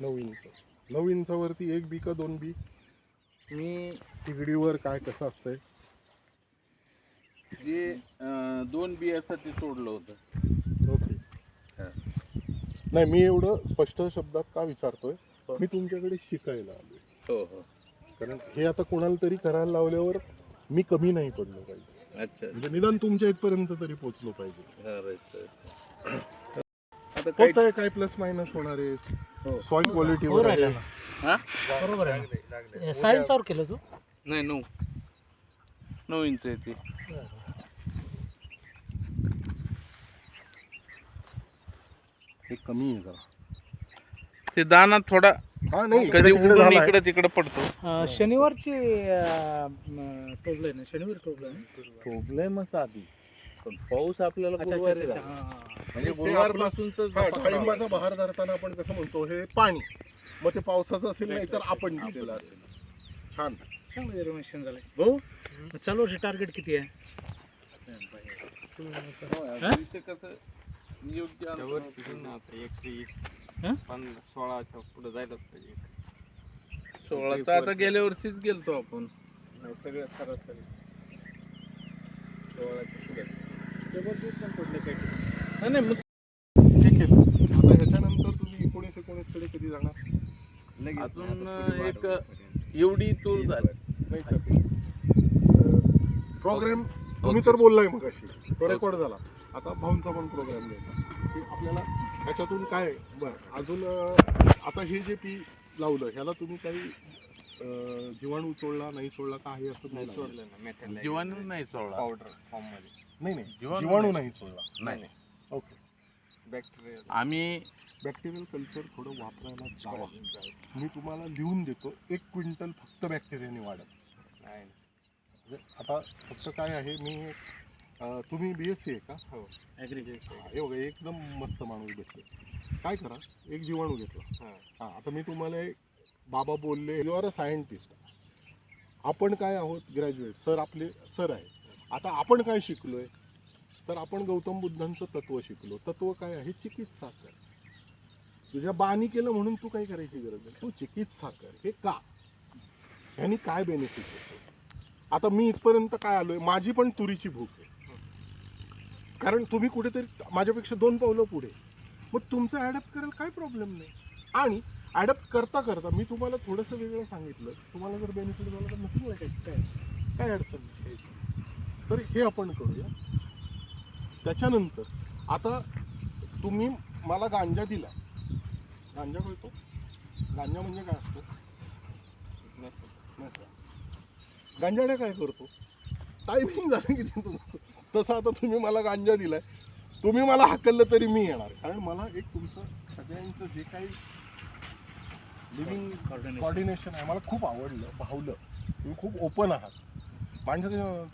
नऊ इंच नऊ इंचावरती एक बी का दोन बी? मी तिगडीवर काय कसं असतंय? जे अं, दोन बियासाठी सोडलं होतं. ओके. हा. नाही मी एवढं स्पष्ट शब्दात का विचारतोय? मी तुमच्याकडे शिकायला आलोय. हो हो. कारण हे आता कोणाला तरी करायला लावल्यावर मी कमी नाही पडलो पाहिजे. अच्छा. म्हणजे निदान तुमच्या इथपर्यंत तरी पोहोचलो पाहिजे. हा, right, right. आता काही होत आहे काय प्लस मायनस होणार आहे? हो. सॉइल क्वालिटीवर आहे. ना. हा? बरोबर आहे सायन्सवर केलं तू? नाही नऊ. नऊ इंच आहे ते. हे कमी आहे जरा. ते दाना थोडा हा नाही कधी तिकडे उडून झालाय. इकडे तिकडे पडतो. अं, शनिवारची टोबलं आहे ना? शनिवार टोबलं आहे ना? प्रॉब्लेमच आधी पण पाऊस आपल्याला गुरुवारी. हा, हा. म्हणजे ते गुरुवार आपलं- पासूनच हा, डाळिंबाचा बहार धरताना आपण कसं म्हणतो हे पाणी. मग ते पावसाचं असेल नाही तर आपण दिलेलं असेल. छान. चांगलं रिझर्वेशन झालंय. भाऊ चालू वर्षी टार्गेट किती आहे? हं? पन्नास सोळाच्या पुढे जायलाच पाहिजे. सोळा तर आता गेल्या वर्षीच गेलतो आपण. नाही, सगळं सरासरी. नाही, नाही मग ठीक आहे. आता ह्याच्यानंतर तुम्ही एकोणीस एकोणीसकडे कधी जाणार? अजून एक एवढी तूर झाली. नाही सर. प्रोग्राम तुम्ही तर बोललाय मग अशी तो रेकॉर्ड झाला. आता भाऊंचा पण प्रोग्राम घ्यायचा की आपल्याला ह्याच्यातून काय? बरं अजून अं, आता हे जे पी लावलं ह्याला तुम्ही काही अं, जीवाणू चोळला नाही चोळला का आहे असं नाही नाही सोडलं जीवाणू नाही सोडला. पावडर फॉर्ममध्ये. नाही नाही. जीवाणू जीवाणू नाही. नाही चोळला नाही ओके. बॅक्टेरिया आम्ही बॅक्टेरियल कल्चर थोडं वापरायला जावा. मी तुम्हाला लिहून देतो एक क्विंटल फक्त बॅक्टेरियाने वाढत नाही म्हणजे आता फक्त काय आहे मी अं, तुम्ही बी एस सी आहे का? हो. ऍग्रिकल्चर हा, बघा एकदम मस्त माणूस भेटले काय करा एक जीवाणू घेतला. हा. हा आता मी तुम्हाला एक बाबा बोलले यू आर अ सायंटिस्ट आपण काय आहोत ग्रॅज्युएट सर आपले सर आहे. आता आपण काय शिकलो आहे तर आपण गौतम बुद्धांचं तत्व शिकलो. तत्व काय आहे? चिकित्सा कर तुझ्या बानी केलं म्हणून तू काही करायची गरज नाही. तू चिकित्सा कर हे का? ह्यानी काय बेनिफिट होतो आता मी इथपर्यंत काय आलोय? माझी पण तुरीची भूक आहे. कारण तुम्ही कुठेतरी माझ्यापेक्षा दोन पावलं पुढे. मग तुमचं ॲडप्ट करायला काय प्रॉब्लेम नाही? आणि ॲडप्ट करता करता मी तुम्हाला थोडंसं वेगळं सांगितलं. तुम्हाला जर बेनिफिट झालं तर नक्की काय काय अडचण नाही. तर हे आपण करूया. त्याच्यानंतर आता तुम्ही मला गांजा दिला. गांजा कळतो गांजा म्हणजे काय असतो? नसा. गांजाड्या काय करतो? टायमिंग झालं की तसं आता तुम्ही मला गांजा दिलाय. तुम्ही मला हाकललं तरी मी येणार कारण मला एक तुमचं सगळ्यांचं जे काही लिव्हिंग कॉर्डिनेशन आहे मला खूप आवडलं भावलं. तुम्ही खूप ओपन आहात. माणसं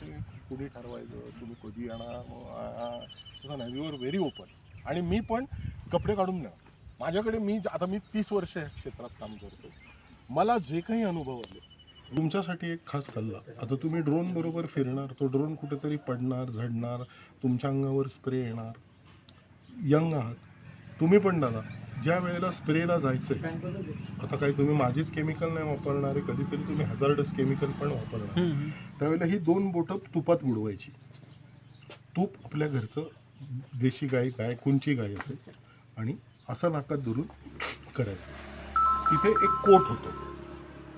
कुणी ठरवायचं तुम्ही कधी येणार? हो, मग तसं नाही यू आर व्हेरी ओपन आणि मी पण कपडे काढून देणार माझ्याकडे मी आता मी तीस वर्ष या क्षेत्रात काम करतो. मला जे काही अनुभव आले तुमच्यासाठी एक खास सल्ला. आता तुम्ही ड्रोन बरोबर फिरणार तो ड्रोन कुठेतरी पडणार झडणार तुमच्या अंगावर स्प्रे येणार. यंग आहात. तुम्ही पण दादा ज्या वेळेला स्प्रेला जायचं आता काही तुम्ही माझीच केमिकल नाही वापरणारे कधीतरी तुम्ही हजार्डस केमिकल पण वापरणार. त्यावेळेला ही दोन बोटं तुपात बुडवायची. तूप आपल्या घरचं देशी गाय गाय कोणची गाय असेल आणि असं नाकात धरून करायचं. तिथे एक कोट होतो.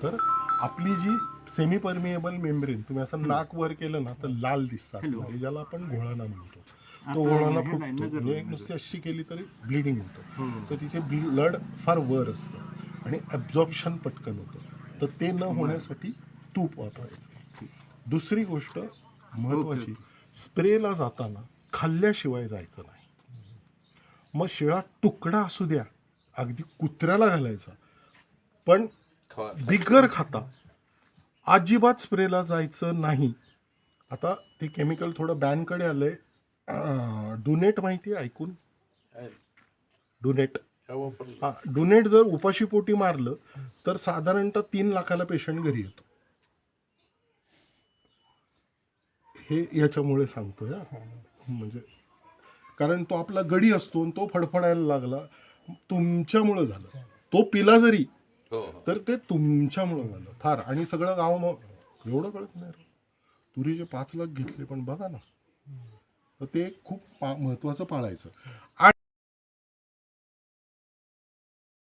तर आपली जी सेमी परमिएबल मेम्ब्रेन तुम्ही असं नाक वर केलं ना तर लाल दिसतात. ज्याला आपण घोळाना म्हणतो. तो घोळाना फुटतो म्हणजे एक नुसती अशी केली तरी ब्लिडिंग होतं. तर तिथे ब्लड फार वर असतं. आणि ॲब्झॉर्प्शन पटकन होतं. तर ते न होण्यासाठी तूप वापरायचं. दुसरी गोष्ट महत्वाची स्प्रेला जाताना खाल्ल्याशिवाय जायचं नाही. मग शिळा तुकडा असू द्या अगदी कुत्र्याला घालायचा. पण बिगर खाता. अजिबात स्प्रेला जायचं नाही. आता ते केमिकल थोडं बॅनकडे आलंय. डुनेट माहिती आहे ऐकून? डुनेट. हा डुनेट जर उपाशीपोटी मारलं तर साधारणतः तीन लाखाला पेशंट घरी येतो. हे याच्यामुळे सांगतोय. म्हणजे कारण तो आपला गडी असतो आणि तो फडफडायला लागला. तुमच्यामुळं झालं. तो पिला जरी हो हो. तर ते तुमच्यामुळं झालं. फार. आणि सगळं गाव मग एवढं कळत नाही. तुरीचे पाच लाख घेतले पण बघा ना. तर ते खूप पा महत्त्वाचं पाळायचं.